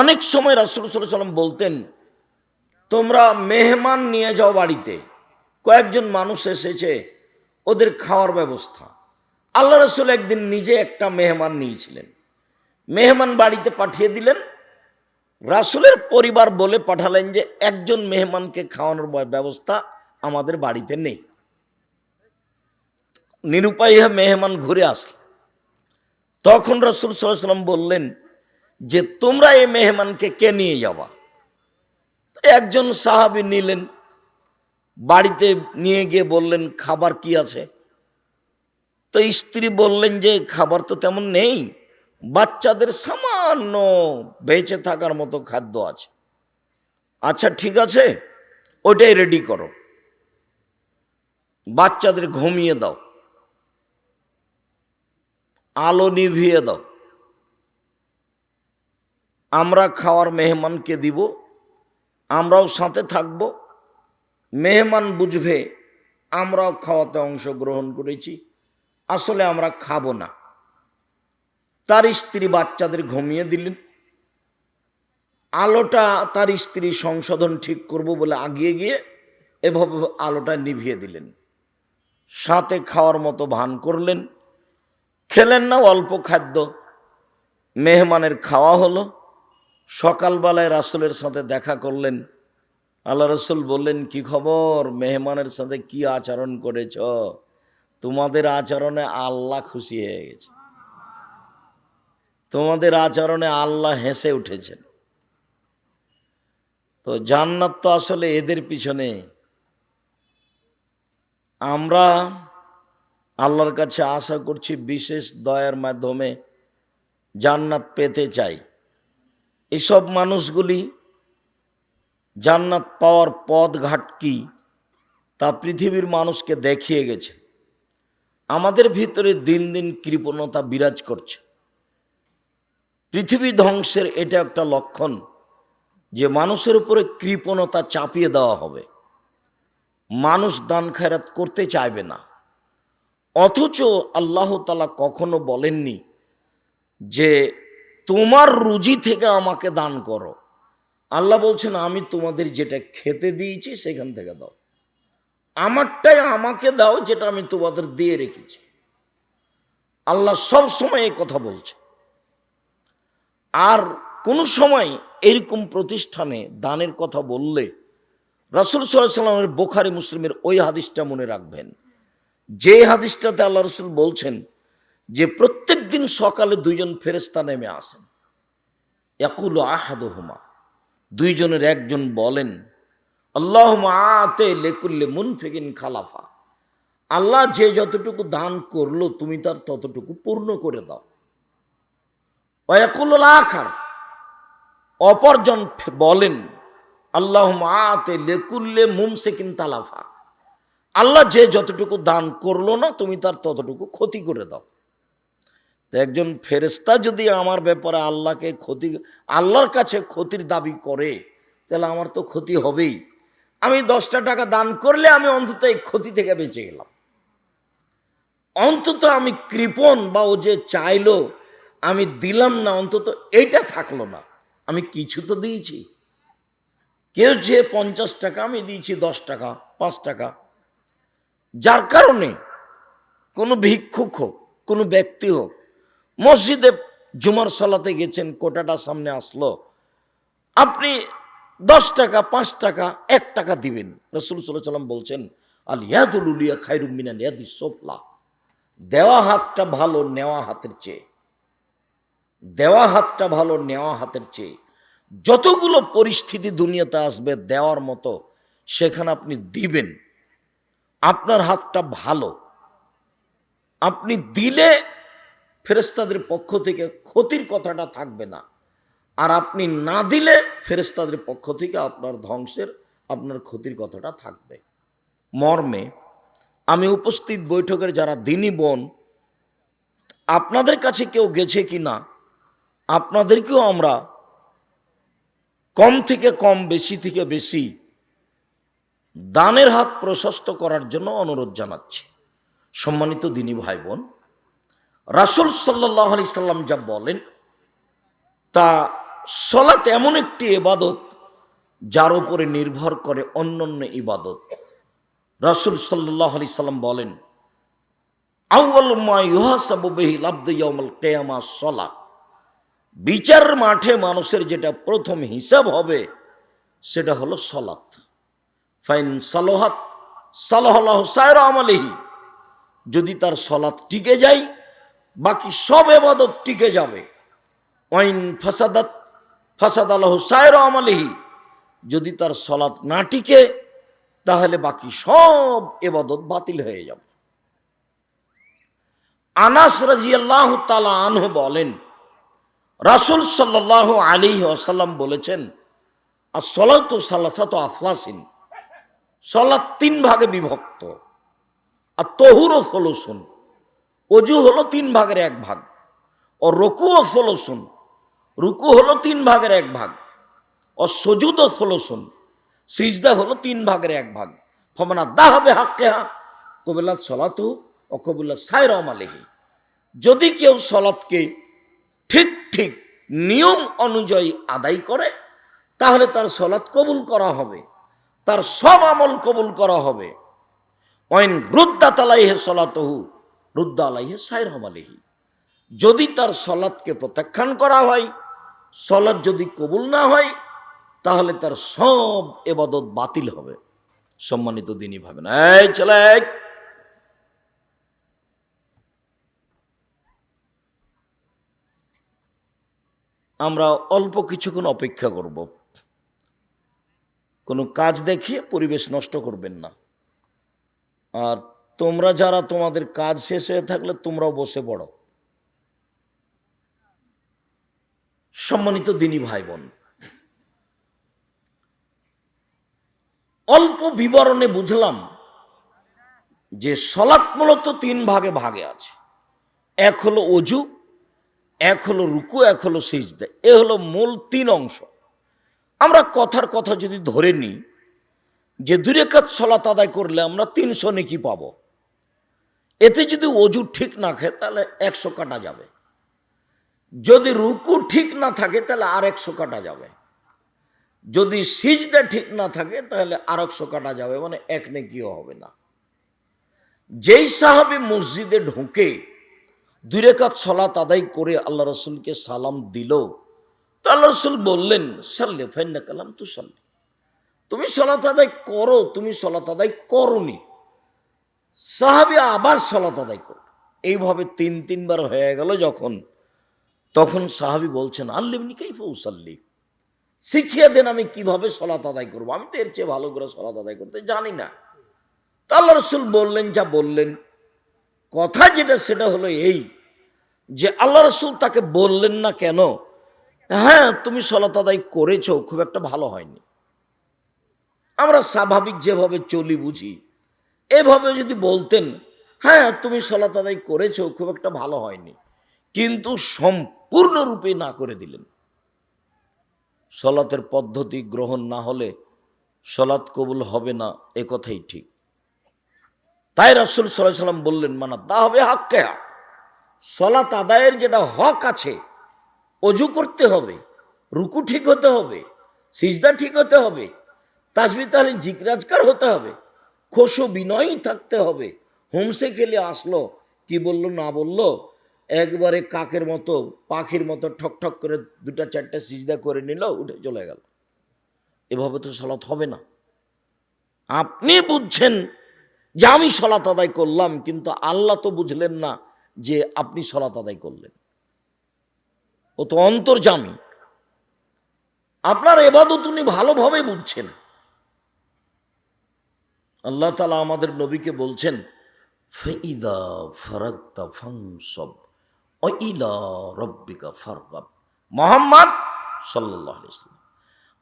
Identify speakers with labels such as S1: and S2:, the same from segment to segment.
S1: অনেক সময় রাসুল বলতেন, তোমরা মেহমান নিয়ে যাও বাড়িতে। কয়েকজন মানুষ এসেছে, ওদের খাওয়ার ব্যবস্থা। আল্লাহ রসুল একদিন নিজে একটা মেহমান নিয়েছিলেন। মেহমান বাড়িতে পাঠিয়ে দিলেন। রাসুলের পরিবার বলে পাঠালেন যে, একজন মেহমানকে খাওয়ানোর ব্যবস্থা আমাদের বাড়িতে নেই। নিরুপায় মেহমান ঘুরে আসল তখন রসুল সাল্লাম বললেন যে তোমরা এই মেহমানকে কে নিয়ে যাবা? একজন সাহাবি নিলেন, বাড়িতে নিয়ে গিয়ে বললেন, খাবার কি আছে? তো স্ত্রী বললেন যে, খাবার তো তেমন নেই, বাচ্চাদের সামান্য বেঁচে থাকার মতো খাদ্য আছে। আচ্ছা ঠিক আছে ওটাই রেডি করো। বাচ্চাদের ঘুমিয়ে দাও, আলো নিভিয়ে দাও। আমরা খাওয়ার মেহমানকে দিব, আমরাও সাথে থাকব। মেহমান বুঝবে, আমরাও খাওয়াতে অংশগ্রহণ করেছি। আসলে আমরা খাব না। তার স্ত্রী বাচ্চাদের ঘুমিয়ে দিলেন। আলোটা তার স্ত্রী সংশোধন ঠিক করব বলে আগিয়ে গিয়ে এভাবে আলোটা নিভিয়ে দিলেন। সাথে খাওয়ার মতো ভান করলেন। খেলেন না অল্প খাদ্য। মেহমানের খাওয়া হলো। সকালবেলায় রাসুলের সাথে দেখা করলেন। আল্লাহ রসুল বললেন, কি খবর? মেহমানের সাথে কি আচরণ করেছ? তোমাদের আচরণে আল্লাহ খুশি হয়ে গেছে। তোমাদের আচরণে আল্লাহ হেসে উঠেছেন। তো জান্নাত তো আসলে এদের পিছনে। আমরা আল্লাহর কাছে আশা করছি বিশেষ দয়ার মাধ্যমে জান্নাত পেতে চাই। এসব মানুষগুলি জান্নাত পাওয়ার পথ ঘাট কি তা পৃথিবীর মানুষকে দেখিয়ে গেছে। আমাদের ভিতরে দিন দিন কৃপণতা বিরাজ করছে। পৃথিবী ধ্বংসের এটা একটা লক্ষণ যে মানুষের উপরে কৃপণতা চাপিয়ে দেওয়া হবে। মানুষ দান খায়রাত করতে চাইবে না। অথচ আল্লাহ তালা কখনো বলেননি যে তোমার রুজি থেকে আমাকে দান করো। আল্লাহ বলছেন, আমি তোমাদের যেটা খেতে দিয়েছি সেখান থেকে দাও। আমারটাই আমাকে দাও যেটা আমি তোমাদের দিয়ে রেখেছি। আল্লাহ সব সময় এই কথা বলছে। আর কোনো সময় এরকম প্রতিষ্ঠানে দানের কথা বললে রাসুল সাল্লাহ সাল্লামের বোখারি মুসলিমের ওই হাদিসটা মনে রাখবেন। যে হাদিসটাতে আল্লাহ রসুল বলছেন যে প্রত্যেক দিন সকালে দুইজন ফেরেস্তা নেমে আসেন। একুল আহাদহুমা, দুইজনের একজন বলেন আল্লাহ আতে লেকুল্লে মুনফিকিন খালাফা, আল্লাহ যে যতটুকু দান করল তুমি তার ততটুকু পূর্ণ করে দাও। ওয়াকুল আখার, অপরজন বলেন আল্লাহ আতে লেকুল্লে মুমসেকিন তালাফা, আল্লাহ যে যতটুকু দান করল না তুমি তার ততটুকু ক্ষতি করে দাও। তো একজন ফেরেস্তা যদি আমার ব্যাপারে আল্লাহকে ক্ষতি, আল্লাহর কাছে ক্ষতির দাবি করে, তাহলে আমার তো ক্ষতি হবেই। আমি দশটা টাকা দান করলে আমি অন্তত এই ক্ষতি থেকে বেঁচে গেলাম। অন্তত আমি কৃপণ বা ও যে চাইলো, আমি দিলাম না, অন্তত এইটা থাকল না। আমি কিছু তো দিয়েছি। কেউ যে পঞ্চাশ টাকা, আমি দিয়েছি দশ টাকা, পাঁচ টাকা। যার কারণে কোনো ভিক্ষুক হোক, কোনো ব্যক্তি হোক মসজিদে জুমার সলাতে গেছেন, কোটাটা সামনে আসলো। আপনি দশ টাকা, পাঁচ টাকা, এক টাকা দিবেন। রসুল সাল্লাম বলছেন, আল ইয়াদুল উলিয়া খাইরুম মিনাল ইয়াদি সোফলা। দেওয়া হাতটা ভালো, নেওয়া হাতের চেয়ে। দেওয়া হাতটা ভালো, নেওয়া হাতের চেয়ে। যতগুলো পরিস্থিতি দুনিয়াতে আসবে দেওয়ার মতো, সেখানে আপনি দিবেন। আপনার হাতটা ভালো। আপনি দিলে ফেরেস্তাদের পক্ষ থেকে ক্ষতির কথাটা থাকবে না। আর আপনি না দিলে ফেরেস্তাদের পক্ষ থেকে আপনার ধ্বংসের, আপনার ক্ষতির কথাটা থাকবে। মর্মে আমি উপস্থিত বৈঠকের যারা দিনী বোন, আপনাদের কাছে কেউ গেছে কি না? আপনাদেরকেও আমরা কম থেকে কম, বেশি থেকে বেশি দানের হাত প্রশস্ত করার জন্য অনুরোধ জানাচ্ছি। সম্মানিত দিনী ভাই বোন রাসুল সাল্লাহ আলি সাল্লাম যা বলেন, তা সলাত এমন একটি এবাদত যার উপরে নির্ভর করে অন্যান্য ইবাদত। রাসুল সাল্লাহ আলি সাল্লাম বলেন সলাত বিচার মাঠে মানুষের যেটা প্রথম হিসাব হবে, সেটা হলো সলাত ফাইন আমলিহি। যদি তার সলাৎ টিকে যায় বাকি সব এবাদত টিকে যাবে। ওয়াইন ফাসাদাত ফাসাদ আল্লাহ সায়র আমলিহি। যদি তার সলাৎ না টিকে, তাহলে বাকি সব এবাদত বাতিল হয়ে যাবে। আনাস রাজিয়াল্লাহ তালা আনহু বলেন, রাসুল সাল্লাহ আলী আসাল্লাম বলেছেন আর সলাত সাল্লাসাত আফলাসিন। সলাৎ তিন ভাগে বিভক্ত। আর তহুরও ফলসুন অজু হলো তিন ভাগের এক ভাগ। ও রকুও ফলসুন রুকু হলো তিন ভাগের এক ভাগ। ও সজুদও ফলসুন সিজদা হলো তিন ভাগের এক ভাগ। ফমানা দা হবে হাক্কে হা কবিল্লা সলাতু ও কবিল্লা সাইর আলেহি যদি কেউ সলাৎকে ঠিক ঠিক নিয়ম অনুযায়ী আদায় করে, তাহলে তার সলাৎ কবুল করা হবে। তার সব আমল কবুল করা হবে। ওয়াইন রুদ্দা তালাইহে সলাতহু রুদ্দা আলাইহে সাইর হমালিহি যদি তার সলাৎকে প্রত্যাখ্যান করা হয় সলাৎ যদি কবুল না হয়, তাহলে তার সব এবাদত বাতিল হবে। সম্মানিত দিনই ভাবেন এই চলে আমরা অল্প কিছুক্ষণ অপেক্ষা করব। কোনো কাজ দেখিয়ে পরিবেশ নষ্ট করবেন না। আর তোমরা যারা তোমাদের কাজ শেষ হয়ে থাকলে তোমরাও বসে পড়ো। সম্মানিত দিনী ভাই বোন অল্প বিবরণে বুঝলাম যে সলাৎ মূলত তিন ভাগে ভাগে আছে। এক হলো অজু, এক হলো রুকু, এক হলো সিজদা। এ হলো মূল তিন অংশ। আমরা কথার কথা যদি ধরে নিই যে দুরেকাত সলাত আদায় করলে আমরা তিনশো নেকি পাব। এতে যদি অজু ঠিক না খায় তাহলে একশো কাটা যাবে। যদি রুকু ঠিক না থাকে তাহলে আর একশো কাটা যাবে। যদি সিজদা ঠিক না থাকে তাহলে আর একশো কাটা যাবে মানে এক নেকিও হবে না। যেই সাহাবি মসজিদে ঢুকে দুরেকাত সলাত আদায় করে আল্লাহ রসুলকে সালাম দিল, তো আল্লাহ রসুল বললেন, সাল্লে ফাইন্না কালাম তু সাল্লে তুমি সলাত আদায় করো, তুমি সলাত আদায় করনি। সাহাবি আবার সলাত আদায় করো এইভাবে তিন তিনবার হয়ে গেল যখন। তখন সাহাবি বলছেন, আল্লিমনি কাইফা উসাল্লি। শিখিয়ে দেন আমি কীভাবে সলাত আদায় করব। আমি তো এর চেয়ে ভালো করে সলাত আদায় করতে জানি না। তা আল্লাহ রসুল বললেন, যা বললেন। কথা যেটা, সেটা হলো এই যে আল্লাহ রসুল তাকে বললেন না কেন হ্যাঁ তুমি সলাত আদায় করেছ, খুব একটা ভালো হয়নি। আমরা স্বাভাবিক যেভাবে চলি বুঝি এভাবে যদি বলতেন হ্যাঁ তুমি সলাত আদায় করেছ, খুব একটা ভালো হয়নি। কিন্তু সম্পূর্ণরূপে না করে দিলেন। সলাতের পদ্ধতি গ্রহণ না হলে সলাৎ কবুল হবে না, এ কথাই ঠিক। তাই রাসুল সাল্লাহ সাল্লাম বললেন, মানা তা হবে হাক্কে সলাত আদায়ের যেটা হক আছে, অজু করতে হবে, রুকু ঠিক হতে হবে, সিজদা ঠিক হতে হবে তাসবি তাহলে জিকরাজকার হতে হবে। খোসো বিনয়ই থাকতে হবে। হোমসে খেলে আসলো, কি বলল না বলল? একবারে কাকের মতো, পাখির মতো ঠক ঠক করে দুটা চারটা সিজদা করে নিল, উঠে চলে গেল। এভাবে তো সলাৎ হবে না। আপনি বুঝছেন যে আমি সলাত আদায় করলাম, কিন্তু আল্লাহ তো বুঝলেন না যে আপনি সলাত আদায় করলেন। ও তো অন্তর্জামী। আপনার এবাদত উনি ভালোভাবে বুঝছেন। আল্লাহ তালা আমাদের নবীকে বলছেন, ফেইদা ফারাক্তা ফাংসব ইলা রব্বিকা ফারকাব মোহাম্মদ সাল্লাহ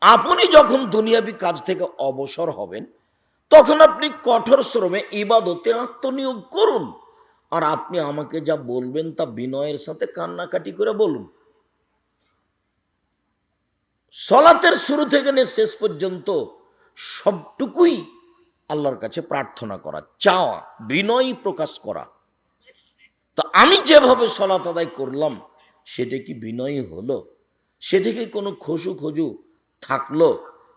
S1: আপনি যখন দুনিয়াবি কাজ থেকে অবসর হবেন, তখন আপনি কঠোর শ্রমে ইবাদতে আত্মনিয়োগ করুন। আর আপনি আমাকে যা বলবেন তা বিনয়ের সাথে কান্নাকাটি করে বলুন। সলাতের শুরু থেকে শেষ পর্যন্ত সবটুকুই আল্লাহর কাছে প্রার্থনা করা, চাওয়া, বিনয় প্রকাশ করা। তো আমি যেভাবে সলাত আদায় করলাম, সেটা কি বিনয়ী হলো? সেটিকে কোনো খসু খজু থাকল?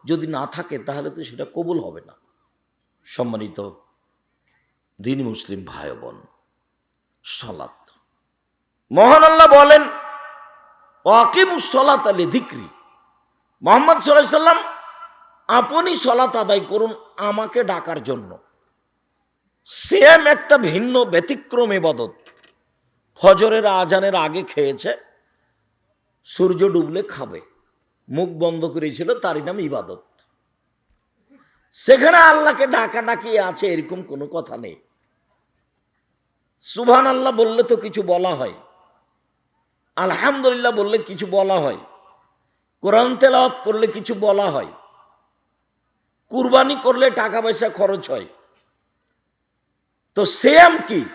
S1: যদি না থাকে, তাহলে তো সেটা কবুল হবে না। সম্মানিত দিন মুসলিম ভাই বোন সলাত মহান আল্লাহ বলেন, ওয়াকিমুস সলাত আলী ধিক্রি মোহাম্মদ সাল্লাহ সাল্লাম আপনি সলাত আদায় করুন আমাকে ডাকার জন্য। সেম একটা ভিন্ন ব্যতিক্রম এবাদত। ফজরের আজানের আগে খেয়েছে, সূর্য ডুবলে খাবে। মুখ বন্ধ করেছিল, তারই নাম ইবাদত। সেখানে আল্লাহকে ডাকা ডাকি আছে, এরকম কোনো কথা নেই। সুবহান আল্লাহ বললে তো কিছু বলা হয়। আলহামদুলিল্লাহ বললে কিছু বলা হয়। কোরআন তেলাওয়াত করলে কিছু বলা হয়। কুরবানি করলে টাকা পয়সা খরচ হয়। তো সেম কি?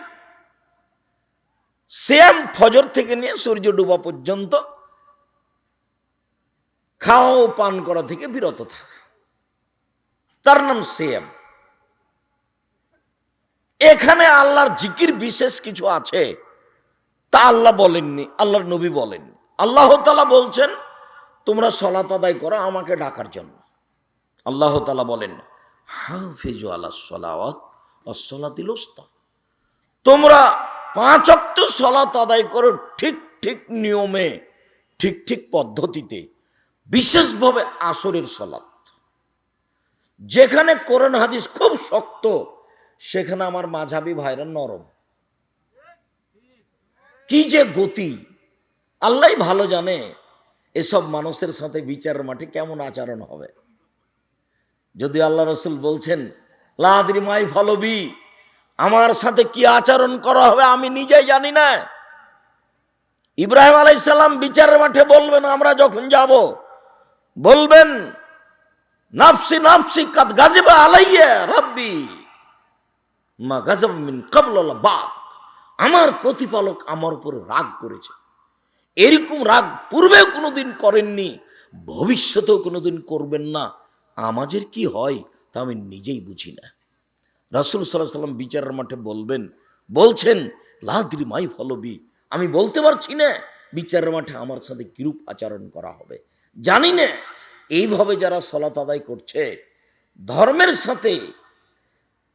S1: সেম ফজর থেকে নিয়ে সূর্য ডুবা পর্যন্ত খাওয়া ও পান করা থেকে বিরত থাকা। তার নাম সেম এখানে আল্লাহর জিকির বিশেষ কিছু আছে, তা আল্লাহ বলেননি, আল্লাহর নবী বলেননি। আল্লাহ তালা বলছেন, তোমরা সলাত আদায় করো আমাকে ডাকার জন্য। আল্লাহ তালা বলেন, হাফিজু আল্লাহ সলাওয়াত অসলাতিল তোমরা পাঁচ অক্ট সলাত আদায় করো ঠিক ঠিক নিয়মে, ঠিক ঠিক পদ্ধতিতে, বিশেষভাবে আসরের সলাত। যেখানে কোরআন হাদিস খুব শক্ত, সেখানে আমার মাঝাবি ভাইরা নরম। কি যে গতি! আল্লাহ ভালো জানে, এসব মানুষের সাথে বিচারের মাঠে কেমন আচরণ হবে। যদি আল্লাহ রসুল বলছেন লাদ্রি মাই ফলবি আমার সাথে কি আচরণ করা হবে আমি নিজেই জানি না। ইব্রাহিম আলাইসাল্লাম বিচারের মাঠে বলবেন, আমরা যখন যাব, বলবেন, নাফসি নাফসি, কাদ গাজিবা আলাইয়া রাব্বি, মা গাজাব মিন কাবল বাপ আমার প্রতিপালক আমার উপরে রাগ করেছে। এরকম রাগ পূর্বেও কোনোদিন করেননি, ভবিষ্যতেও কোনোদিন করবেন না। আমাদের কি হয় তা আমি নিজেই বুঝি না। রাসুল সাল্লাহ সাল্লাম বিচারের মাঠে বলবেন, বলছেন, লাদ্রি মাই ফলবি। আমি বলতে পারছি না, বিচারের মাঠে আমার সাথে কিরূপ আচরণ করা হবে। জানি না, এইভাবে যারা সলাত আদায় করছে, ধর্মের সাথে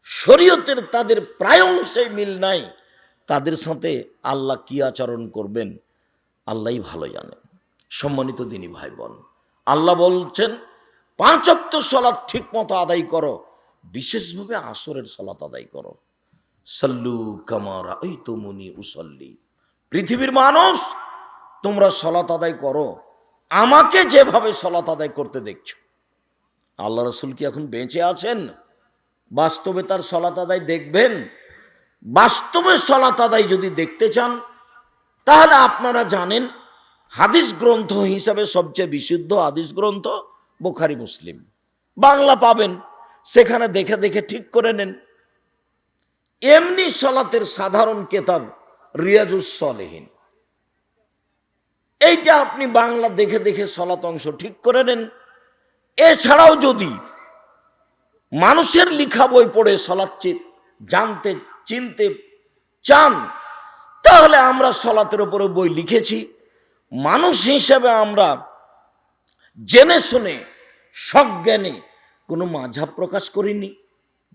S1: শরীয়তের তাদের প্রায় অংশে মিল নাই, তাদের সাথে আল্লাহ কি আচরণ করবেন, আল্লাহই ভালো জানেন। সম্মানিত দিনী ভাই বোন আল্লাহ বলছেন পাঁচ অক্ত সলাৎ ঠিক মতো আদায় করো। বিশেষভাবে আসরের সলাৎ আদায় করো। সল্লু কামারা ওই তো মুনি উসল্লি। পৃথিবীর মানুষ, তোমরা সলাৎ আদায় করো। আমাকে যেভাবে সলাৎ আদায় করতে দেখছ। আল্লাহ রসুল কি এখন বেঁচে আছেন? বাস্তবে তার সলাত আদায় দেখবেন? বাস্তবে সলাত আদায় যদি দেখতে চান, তাহলে আপনারা জানেন, হাদিস গ্রন্থ হিসাবে সবচেয়ে বিশুদ্ধ হাদিস গ্রন্থ বোখারি, মুসলিম। বাংলা পাবেন। সেখানে দেখে দেখে ঠিক করে নেন। এমনি সলাতের সাধারণ কেতাব রিয়াজুস সলেহীন। এইটা আপনি বাংলা দেখে দেখে সলাত অংশ ঠিক করে নেন। এছাড়াও যদি মানুষের লিখা বই পড়ে সলাচ্ছি জানতে, চিনতে চান, তাহলে আমরা সলাতের উপরে বই লিখেছি। মানুষ হিসেবে আমরা জেনে শুনে সজ্ঞানে কোনো মাঝাব প্রকাশ করিনি।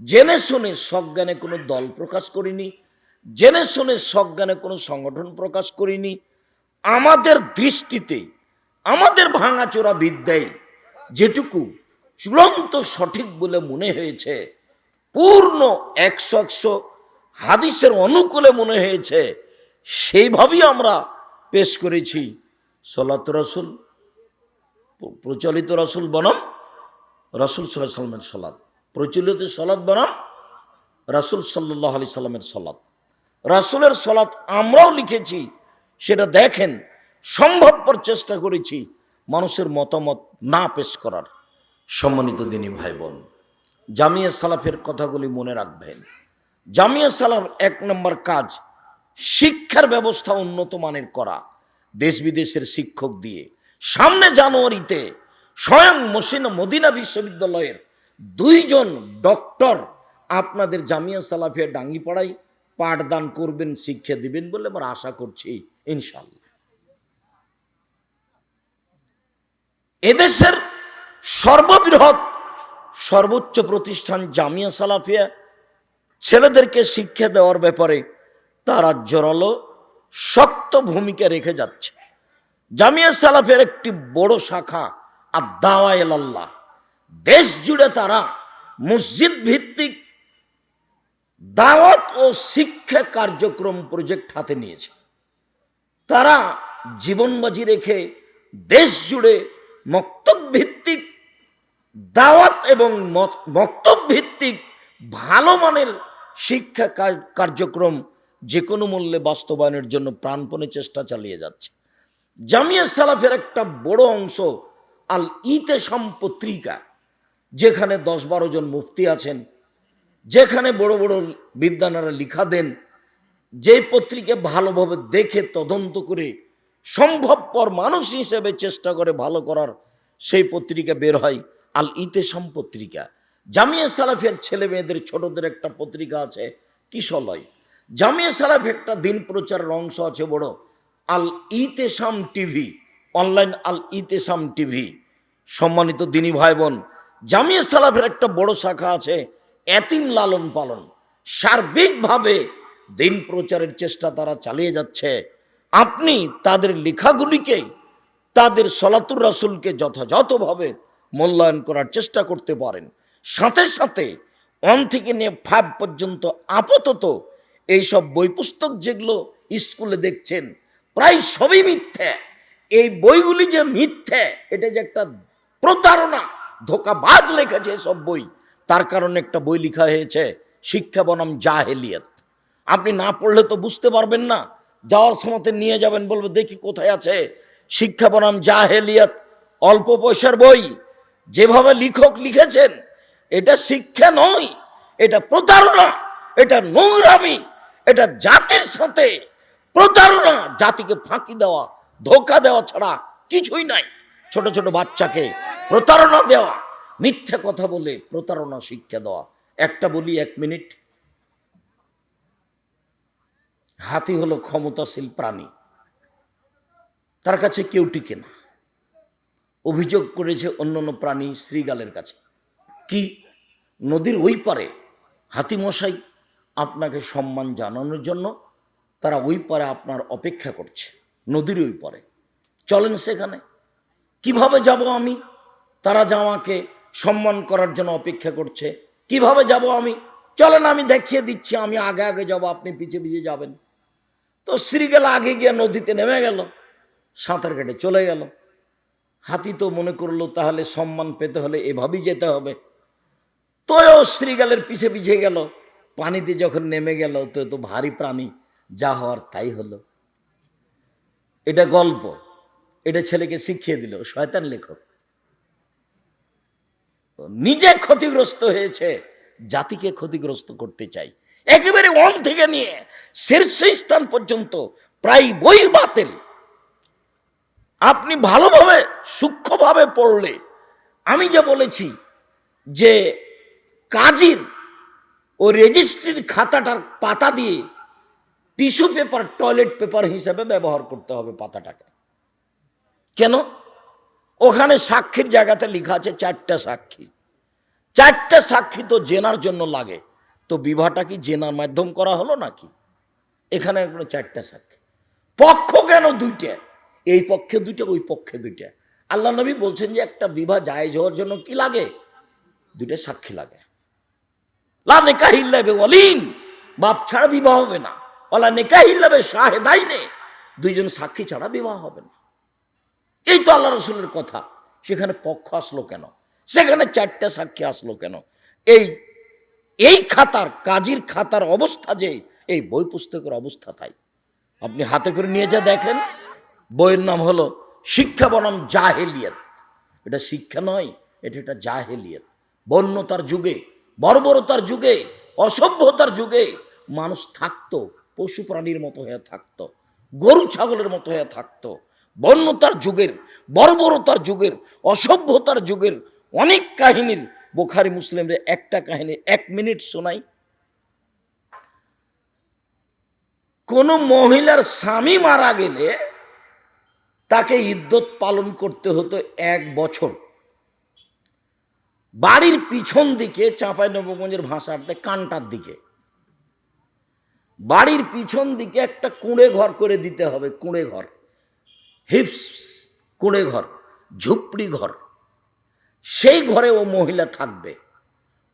S1: জেনে শুনে সজ্ঞানে কোনো দল প্রকাশ করিনি। জেনে শুনে সজ্ঞানে কোনো সংগঠন প্রকাশ করিনি। আমাদের দৃষ্টিতে, আমাদের ভাঙাচোরা বিদ্যায় যেটুকু চূড়ান্ত সঠিক বলে মনে হয়েছে, পূর্ণ একশো একশো হাদিসের অনুকূলে মনে হয়েছে, সেইভাবেই আমরা পেশ করেছি সলাত রসুল। প্রচলিত রসুল বনম রসুল সাল্লাহ সাল্লামের সলাদ প্রচলিত সলাদ বনাম রাসুল সাল্লাহ আলি সাল্লামের সলাদ রাসুলের সলাদ আমরাও লিখেছি, সেটা দেখেন, সম্ভবপর চেষ্টা করেছি মানুষের মতামত না পেশ করার। সম্মানিত দিনী ভাই বোন জামিয়া সালাফের কথাগুলি মনে রাখবেন। জামিয়া সালাফ এক নম্বর কাজ, শিক্ষার ব্যবস্থা উন্নত মানের করা, দেশ বিদেশের শিক্ষক দিয়ে। সামনে জানুয়ারিতে স্বয়ং মসিনা মদিনা বিশ্ববিদ্যালয়ের দুইজন ডক্টর আপনাদের জামিয়া সালাফিয়া ডাঙ্গি ডাঙ্গিপাড়ায় পাঠদান করবেন, শিক্ষা দিবেন বলে আমরা আশা করছি ইনশাল্লাহ এদেশের সর্ববৃহৎ, সর্বোচ্চ প্রতিষ্ঠান জামিয়া সালাফিয়া, ছেলেদেরকে শিক্ষা দেওয়ার ব্যাপারে তারা জোরালো, শক্ত ভূমিকা রেখে যাচ্ছে। জামিয়া সালাফের একটি বড় শাখা আর দেশ জুড়ে তারা মসজিদ ভিত্তিক দাওয়াত ও শিক্ষা কার্যক্রম প্রজেক্ট হাতে নিয়েছে। তারা জীবনবাজি রেখে দেশ জুড়ে মক্তব ভিত্তিক দাওয়াত এবং মক্তব ভিত্তিক ভালো মানের শিক্ষা কার্যক্রম যে কোনো মূল্যে বাস্তবায়নের জন্য প্রাণপণে চেষ্টা চালিয়ে যাচ্ছে। জামিয়া সালাফের একটা বড় অংশ আল ইতেসাম পত্রিকা, যেখানে দশ বারো জন মুফতি আছেন, যেখানে বড় বড় বিদ্যানারা লিখা দেন যে পত্রিকা ভালোভাবে দেখে তদন্ত করে সম্ভবপর মানুষ হিসেবে চেষ্টা করে ভালো করার সেই পত্রিকা বের হয় আল ইতেসাম পত্রিকা। জামিয়া সালাফের ছেলে মেয়েদের ছোটদের একটা পত্রিকা আছে কিশলয়। জামিয়া সালাফ একটা দিন প্রচারের অংশ আছে বড়। Al Itesam TV, online Al Itesam TV. সম্মানিত দিনী ভাই বোন জামিয়া সালাফের একটা বড় শাখা আছে, এতিম লালন পালন। সার্বিকভাবে দিন প্রচারের চেষ্টা তারা চালিয়ে যাচ্ছে। আপনি তাদের লেখাগুলিকে, তাদের সলাতুর রাসুলকে যথাযথভাবে মূল্যায়ন করার চেষ্টা করতে পারেন। সাথে সাথে ওয়ান থেকে নিয়ে ফাইভ পর্যন্ত আপাতত এইসব বই পুস্তক যেগুলো স্কুলে দেখছেন প্রায় সবই মিথ্যে। এই বইগুলি যে মিথ্যে, এটা যে একটা প্রতারণা, ধোকাবাজ লেখেছে সব বই। তার কারণে একটা বই লেখা হয়েছে, শিক্ষা বনাম জাহেলিয়ত। আপনি না পড়লে তো বুঝতে পারবেন না। যাওয়ার সময়তে নিয়ে যাবেন, বলবে, দেখি কোথায় আছে শিক্ষা বনাম জাহেলিয়ত। অল্প পয়সার বই, যেভাবে লেখক লিখেছেন, এটা শিক্ষা নয়, এটা প্রতারণা, এটা নোংরামি, এটা জাতির সাথে প্রতারণা, জাতিকে ফাঁকি দেওয়া, ধোকা দেওয়া ছাড়া কিছুই নাই। ছোট ছোট বাচ্চাকে প্রতারণা দেওয়া, মিথ্যে কথা বলে প্রতারণা শিক্ষা দেওয়া। একটা বলি এক মিনিট। হাতি হলো ক্ষমতাশীল প্রাণী। তার কাছে কেউ টিকে না। অভিযোগ করেছে অন্যান্য প্রাণী শ্রীগালের কাছে। কি? নদীর ওই পারে? হাতিমশাই আপনাকে সম্মান জানানোর জন্য তারা ওই পারে আপনার অপেক্ষা করছে, নদীর ওই পারে। চলেন সেখানে। কীভাবে যাব আমি? তারা যা আমাকে সম্মান করার জন্য অপেক্ষা করছে, কীভাবে যাব আমি? চলেন আমি দেখিয়ে দিচ্ছি, আমি আগে আগে যাব, আপনি পিছে পিছে যাবেন। তো শ্রীগেলা আগে গিয়ে নদীতে নেমে গেল, সাঁতার কেটে চলে গেল। হাতি তো মনে করল, তাহলে সম্মান পেতে হলে এভাবেই যেতে হবে। তোও শ্রীগালের পিছে পিছে গেল, পানিতে যখন নেমে গেল তো তো ভারী প্রাণী। যা হওয়ার তাই হলো। এটা গল্প, এটা ছেলেকে শিখিয়ে দিল, শয়তান লেখক। নিজে ক্ষতিগ্রস্ত হয়েছে, জাতিকে ক্ষতিগ্রস্ত করতে চাই। একেবারে অন থেকে নিয়ে শীর্ষস্থান পর্যন্ত প্রায় বই বাতিল। আপনি ভালোভাবে, সূক্ষ্মভাবে পড়লে, আমি যে বলেছি যে কাজীর ও রেজিস্ট্রির খাতাটার পাতা দিয়ে টিস্যু পেপার, টয়লেট পেপার হিসেবে ব্যবহার করতে হবে পাতাটাকে। কেন? ওখানে সাক্ষীর জায়গাতে লেখা আছে চারটা সাক্ষী। চারটা সাক্ষী তো জেনার জন্য লাগে। তো বিবাহটা কি জেনার মাধ্যম করা হলো নাকি? এখানে কোনো চারটা সাক্ষী। পক্ষ কেন দুইটা? এই পক্ষে দুইটা, ওই পক্ষে দুইটা। আল্লাহ নবী বলছেন যে একটা বিবাহ জায়েজ হওয়ার জন্য কি লাগে? দুইটা সাক্ষী লাগে। বাপ ছাড়া বিবাহ হবে না। ওলা নেকাহিল্লাবে শাহেদাই নে দুইজন সাক্ষী ছাড়া বিবাহ হবে না। এই তো আল্লাহ রসুলের কথা। সেখানে পক্ষ আসলো কেন? সেখানে চারটা সাক্ষী আসলো কেন? এই এই খাতার, কাজীর খাতার অবস্থা যে, এই বই পুস্তকের অবস্থা তাই। আপনি হাতে করে নিয়ে যা দেখেন। বইয়ের নাম হলো শিক্ষা বনাম জাহেলিয়ত। এটা শিক্ষা নয়, এটা একটা জাহেলিয়ত। বন্যতার যুগে, বর্বরতার যুগে, অসভ্যতার যুগে মানুষ থাকতো পশু প্রাণীর মতো হয়ে থাকতো, গরু ছাগলের মতো হয়ে থাকতো, বন্যতার যুগের, বর্বরতার যুগের, অসভ্যতার যুগের অনেক কাহিনীর বোখারি মুসলিমদের একটা কাহিনী এক মিনিট শোনাই। কোন মহিলার স্বামী মারা গেলে তাকে ইদ্যত পালন করতে হতো এক বছর। বাড়ির পিছন দিকে চাঁপাই নবগঞ্জের ভাষাতে কানটার দিকে। বাড়ির পিছন দিকে একটা কুঁড়ে ঘর করে দিতে হবে, কুঁড়ে ঘর। হিপস, কুঁড়ে ঘর, ঝুপড়ি ঘর। সেই ঘরে ও মহিলা থাকবে।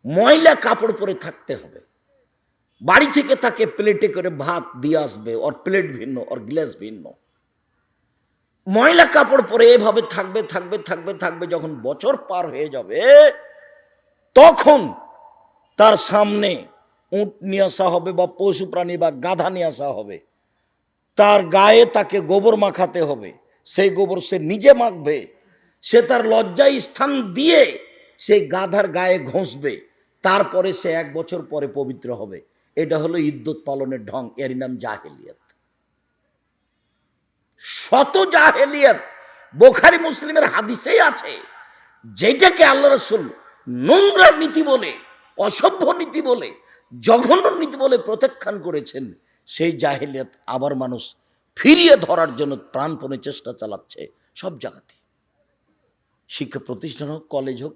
S1: ময়লা কাপড় পরে থাকতে হবে। বাড়ি থেকে তাকে প্লেটে করে ভাত দিয়ে আসবে, ওর প্লেট ভিন্ন, ওর গ্লাস ভিন্ন। ময়লা কাপড় পরে এভাবে থাকবে থাকবে থাকবে থাকবে, যখন বছর পার হয়ে যাবে, তখন তার সামনে উঁট নিয়ে আসা হবে বা পশু প্রাণী বা গাধা নিয়ে আসা হবে। তার গায়ে তাকে গোবর মাখাতে হবে। সেই গোবর সে নিজে মাখবে। সে তার লজ্জায় স্থান দিয়ে সেই গাধার গায়ে ঘষবে। তারপরে সে এক বছর পরে পবিত্র হবে। এটা হলো ইদ্যুৎ পালনের ঢং। এর নাম জাহেলিয়াত। শত জাহেলিয়াত। বোখারি মুসলিমের হাদিসেই আছে। যেটাকে আল্লাহ রসুল নোংরা নীতি বলে, অসভ্য নীতি বলে জঘন্য নীতি বলে প্রত্যাখ্যান করেছেন, সেই জাহেলিয়াত আবার মানুষ ফিরিয়ে ধরার জন্য প্রাণপণে চেষ্টা চালাচ্ছে সব জায়গাতে। শিক্ষা প্রতিষ্ঠান হোক, কলেজ হোক,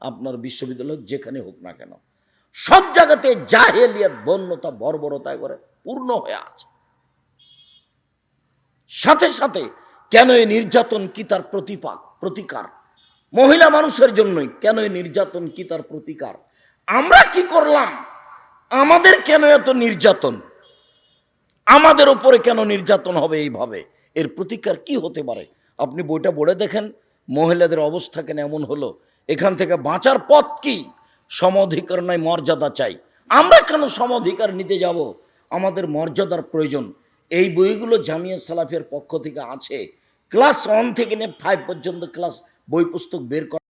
S1: আপনার বিশ্ববিদ্যালয় হোক, যেখানে হোক না কেন, সব জায়গাতে জাহেলিয়াত, বন্যতা, বর্বরতা করে পূর্ণ হয়ে আছে। সাথে সাথে কেন এই নির্যাতন কি তার প্রতিপাক, প্রতিকার? মহিলা মানুষের জন্যই কেন এই নির্যাতন কি তার প্রতিকার? আমরা কি করলাম? আমাদের কেন এত নির্যাতন? আমাদের উপরে কেন নির্যাতন হবে এইভাবে? এর প্রতিকার কি হতে পারে? আপনি বইটা পড়ে দেখেন, মহিলাদের অবস্থা কেন এমন হলো? এখান থেকে বাঁচার পথ কি? সমঅধিকার নয়, মর্যাদা চাই। আমরা কেন সমঅধিকার নিতে যাব? আমাদের মর্যাদার প্রয়োজন। এই বইগুলো জামিয়া সালাফের পক্ষ থেকে আছে। ক্লাস ওয়ান থেকে নিয়ে ফাইভ পর্যন্ত ক্লাস, বই পুস্তক বের করা